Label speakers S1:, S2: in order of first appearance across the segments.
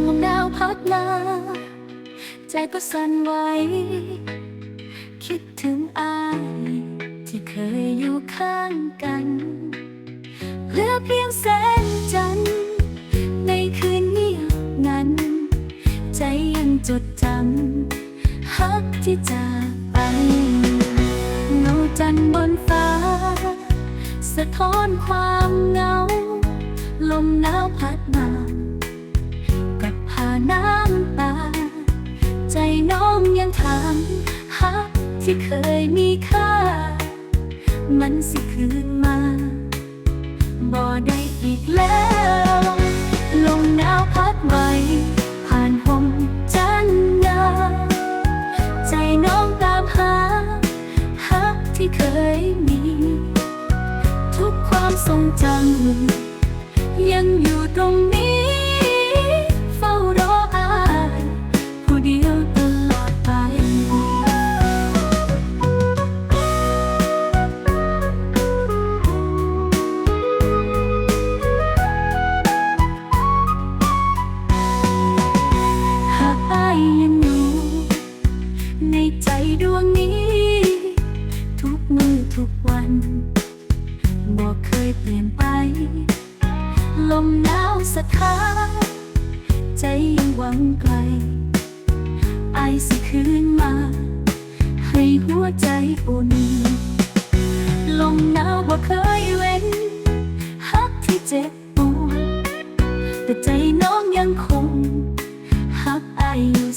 S1: ามลมหนาวพัดมาใจก็สั่นไหว คิดถึงอายที่เคยอยู่ข้างกัน เหลือเพียงแสงจันทร์ในคืนเงียบนั้น ใจยังจดจำฮักที่จากไปเงาจันทร์บนฟ้า สะท้อนความเหงา ลมหนาวพัดมากับพา น้ำตา ใจน้องยังถามฮักที่เคยมีค่า มันสิคืนมาบ่ได้อีกแล้ว ลมหนาวพัดไว้ผ่านห่มจันยาใจน้องตามหาฮักที่เคยมี ทุกความทรงจำยังอยู่ตรงนี้ งหวังไกล ไอสิคืนมา ให้หัวใจอุ่น ลมหนาวบ่เคยเว้นฮักที่เจ็บปวดแต่ใจน้องยังคงฮักออยู่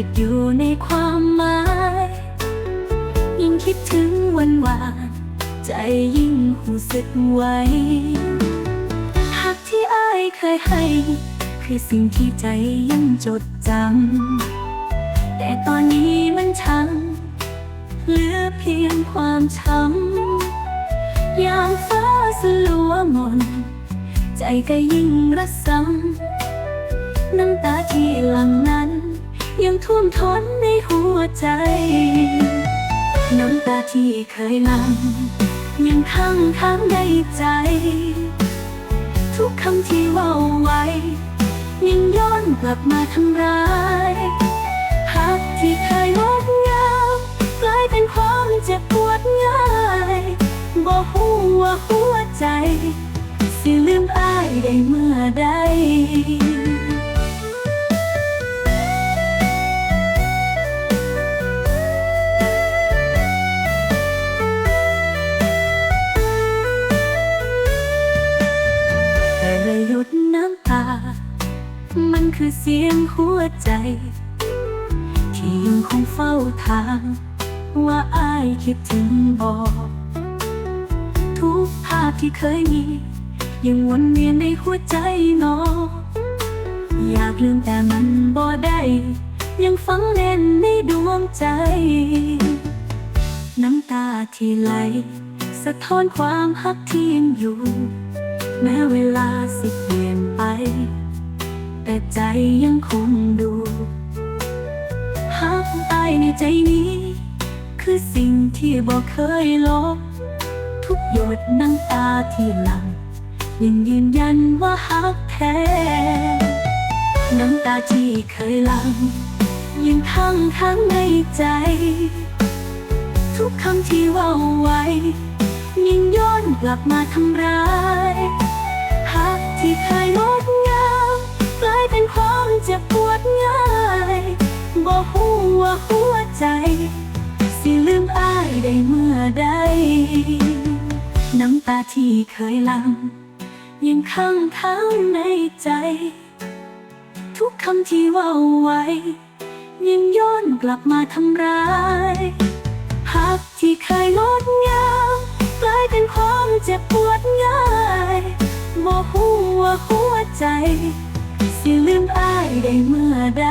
S1: ติดอยู่ในความหมาย ยิ่งคิดถึงวันวานใจยิ่งหูสึกไวหากที่อายเคยให้ คือสิ่งที่ใจยังจดจำ แต่ตอนนี้มันช้ำเหลือเพียงความช้ำยามฟ้าสลัวมน ใจก็ยิ่งระสำน้ำตาที่หลังนั้น ยังท่วมท้นในหัวใจ น้ำตาที่เคยหลัง ยังค้างค้างในใจ ทุกคำที่ว่าไว้ ยังย้อนกลับมาทำร้ายหักที่เคยงดงามกลายเป็นความเจ็บปวดง่ายบอกหัวาหัวใจ สิลืมอายได้เมื่อใด คือเสียงหัวใจ ที่ยังคงเฝ้าทาง ว่าอายคิดถึงบอก ทุกภาพที่เคยมี ยังวนเวียนในหัวใจหนอง อยากลืมแต่มันบ่ได้ ยังฝังแน่นในดวงใจ น้ำตาที่ไหล สะท้อนความฮักที่ยังอยู่ แม้เวลาสิเปลี่ยนไป แต่ใจยังคงดูฮักอายในใจนี้ คือสิ่งที่บอกเคยลบ ทุกหยดน้ำตาที่หลังยังยืนยันว่าฮักแท้น้ำตาที่เคยหลังยังค้างค้างในใจ ทุกคำที่ว่าไว้ ยิ่งย้อนกลับมาทำร้ายหักที่เคยงด ความเจ็บปวดง่ายบอกหัวาหัวใจ สิลืมอ้ายได้เมื่อใด น้ำตาที่เคยลัง ยังค้างค้างในใจ ทุกคำที่ว่าไว้ ยังย้อนกลับมาทำร้ายหักที่เคยงดงามกลายเป็นความเจ็บปวดง่ายบอกหัวาหัวใจ สิลืมอ้ายได้เมื่อใด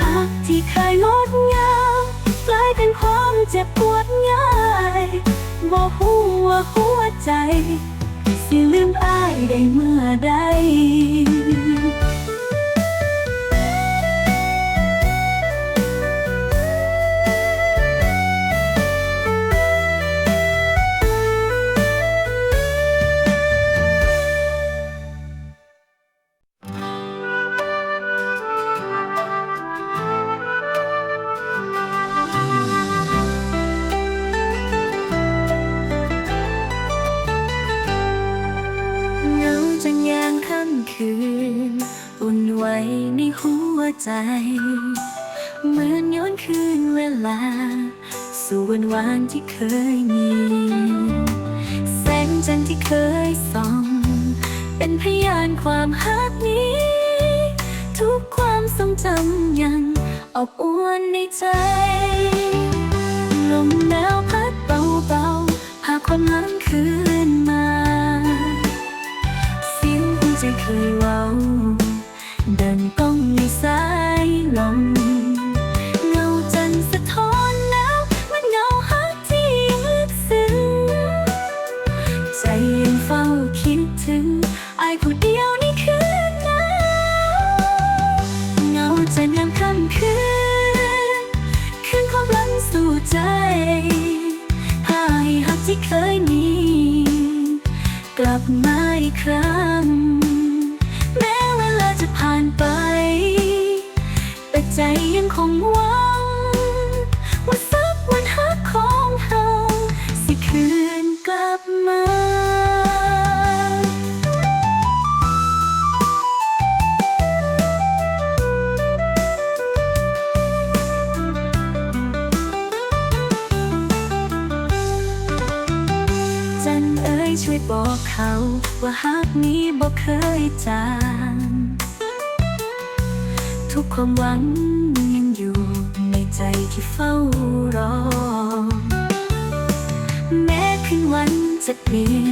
S1: หักที่เคยงดงามกลายเป็นความเจ็บปวดง่ายบอกหัวาหัวใจ สิลืมอ้ายได้เมื่อใด จาง ทุกความหวังยังอยู่ในใจที่เฝ้ารอ แม้คืนวันจะเปลี่ยน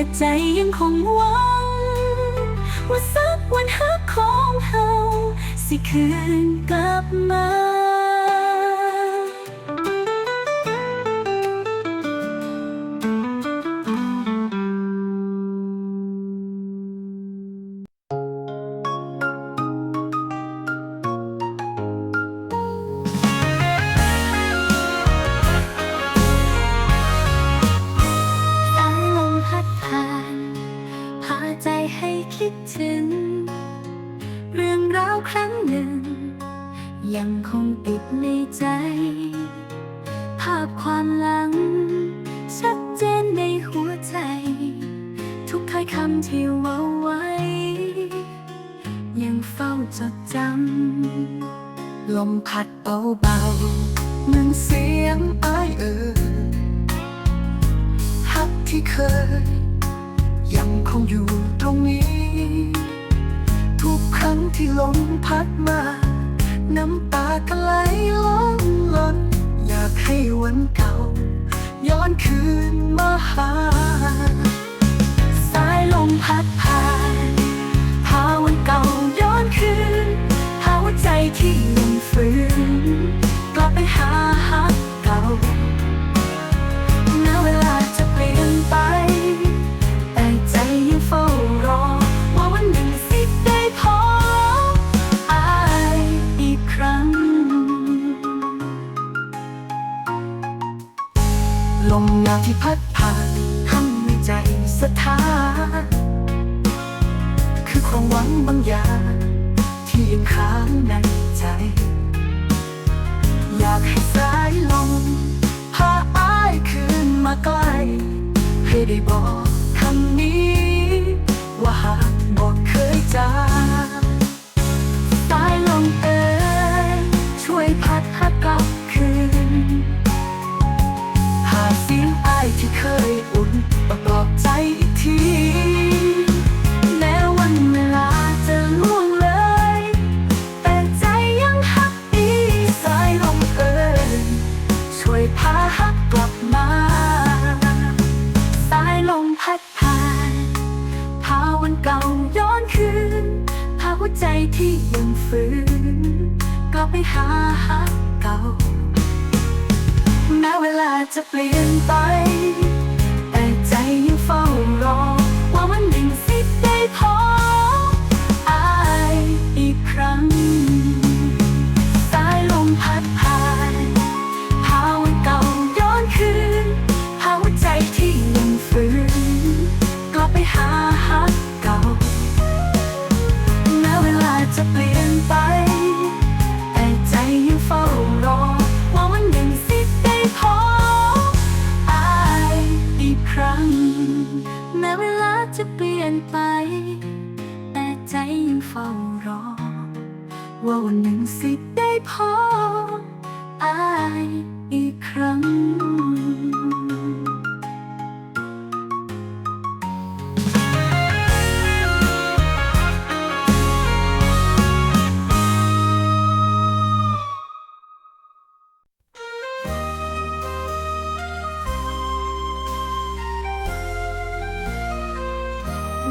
S1: แต่ใจยังคงหวัง ว่าสักวันฮักของเฮาสิคืนกลับมา อยคำที่ว่าไว้ ยังเฝ้าจดจำ
S2: ลมพัดเบาๆเหมือนเสียงอ้ายเอ่ยฮักที่เคย ยังคงอยู่ตรงนี้ ทุกครั้งที่ลมพัดมา น้ำตาก็ไหลล้นล้นอยากให้วันเก่า ย้อนคืนมาหา
S1: มพัดผ่านพาวันเก่าย้อนคืนพาหัวใจที่ยังฝืนกลับไปหาฮักเก่าแม้เวลาจะเปลี่ยนไป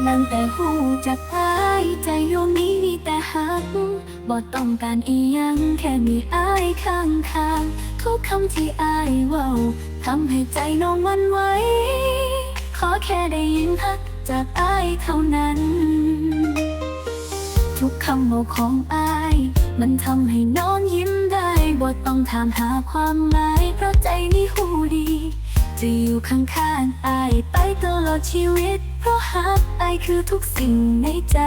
S1: นั่งแต่หูจาก
S2: อา
S1: ยใจดวงนี้มีแต่หักบ่ต้องการอียังแค่มีอายข้างข้างทุกคำที่อายเว้าทำให้ใจน้องวันไหวขอแค่ได้ยินฮักจากอายเท่านั้น ทุกคำเมาของอาย มันทำให้น้องยิ้มได้บ่ต้องถามหาความหมายเพราะใจนี่หูดี จะอยู่ข้างๆอายไปตลอดชีวิต เพราะฮักอคือทุกสิ่งในใจ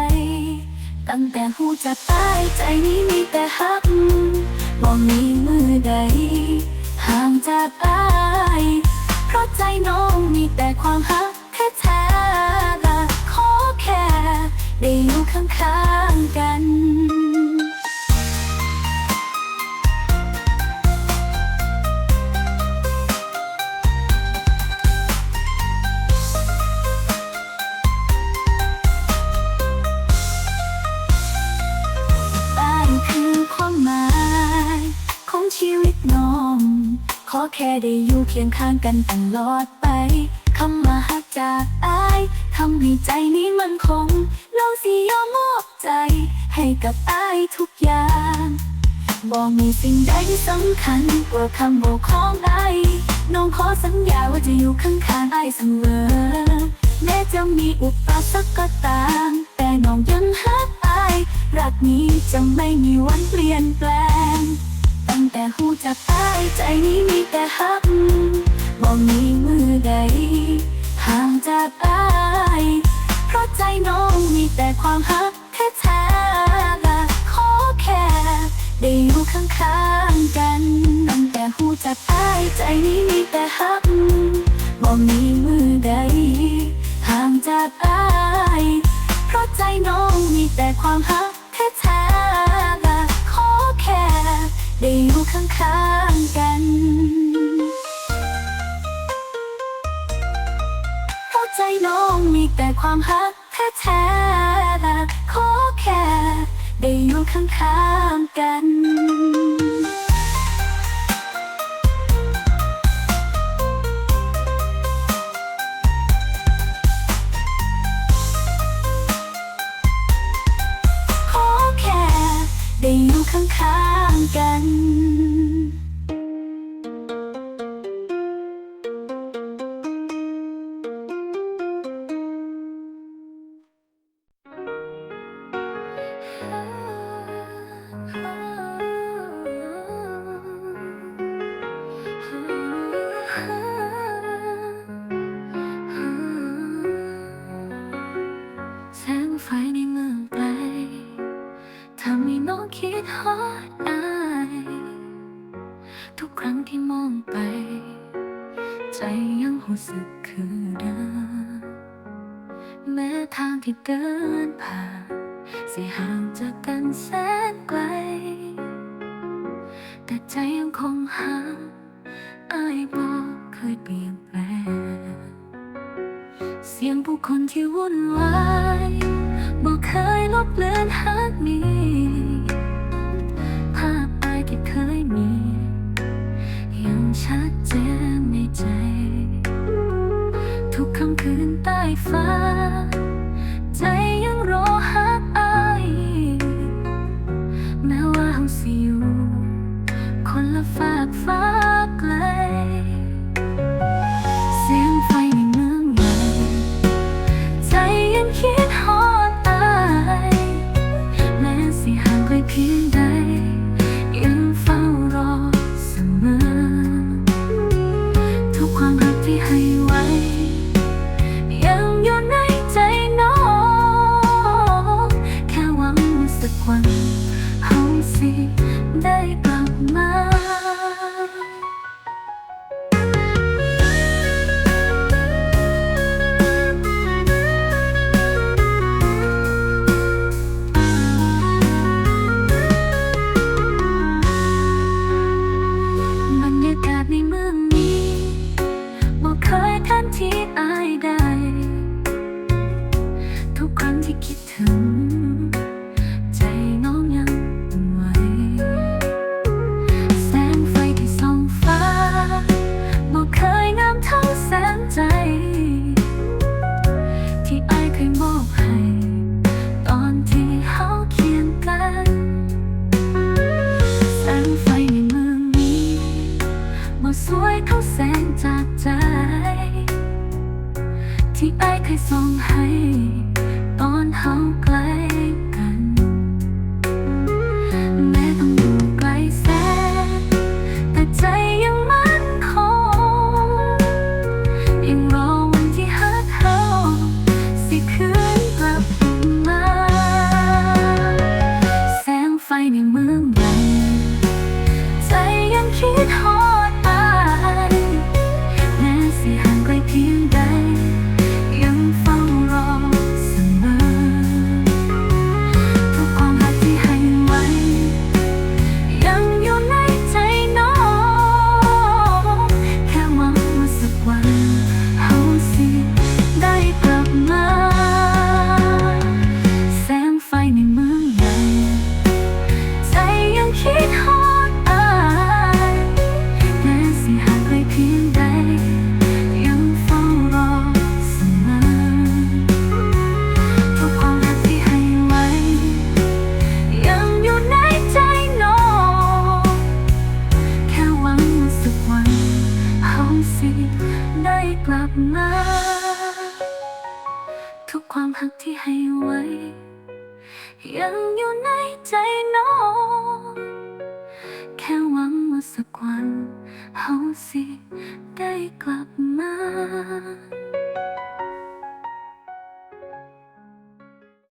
S1: ตั้งแต่หูจักอายใจนี้มีแต่ฮักบ่มีมือใด ห่างจากอายเพราะใจน้องมีแต่ความฮักแค่แท้ขอแค่ได้อยู่ข้างๆกัน คียงข้างกันตลอดไปคำว่าฮักจากอายทำให้ใจนี้มันคงน้องสิยอมมอบใจ ให้กับอายทุกอย่างบอกมีสิ่งใดที่สำคัญกว่าคำบอกของอายน้องขอสัญญาว่าจะอยู่ข้างๆอายเสมอ แม้จะมีอุปสรรคก็ตาม แต่น้องยังฮักอายรักนี้จะไม่มีวันเปลี่ยนแปลง หูจักอายใจนี้มีแต่ฮักบ่มีมือใดห่างจากอายเพราะใจน้องมีแต่ความฮักแท้แท้ๆขอแค่ได้อยู่ข้างๆกันตั้งแต่หูจักอายใจนี้มีแต่ฮักบ่มีมือใดห่างจากอายเพราะใจน้องมีแต่ความฮักแท้แท้ ได้อยู่ข้างๆกัน เข้าใจน้องมีแต่ความฮักแท้ๆขอแค่ ได้อยู่ข้างๆกัน แสงไฟในเมืองไกลทำให้น้องคิดฮอดอายทุกครั้งที่มองไป ใจยังรู้สึกคือเดิมแม้ทางที่เดินผ่านสิห่างจากกันแสน ตอ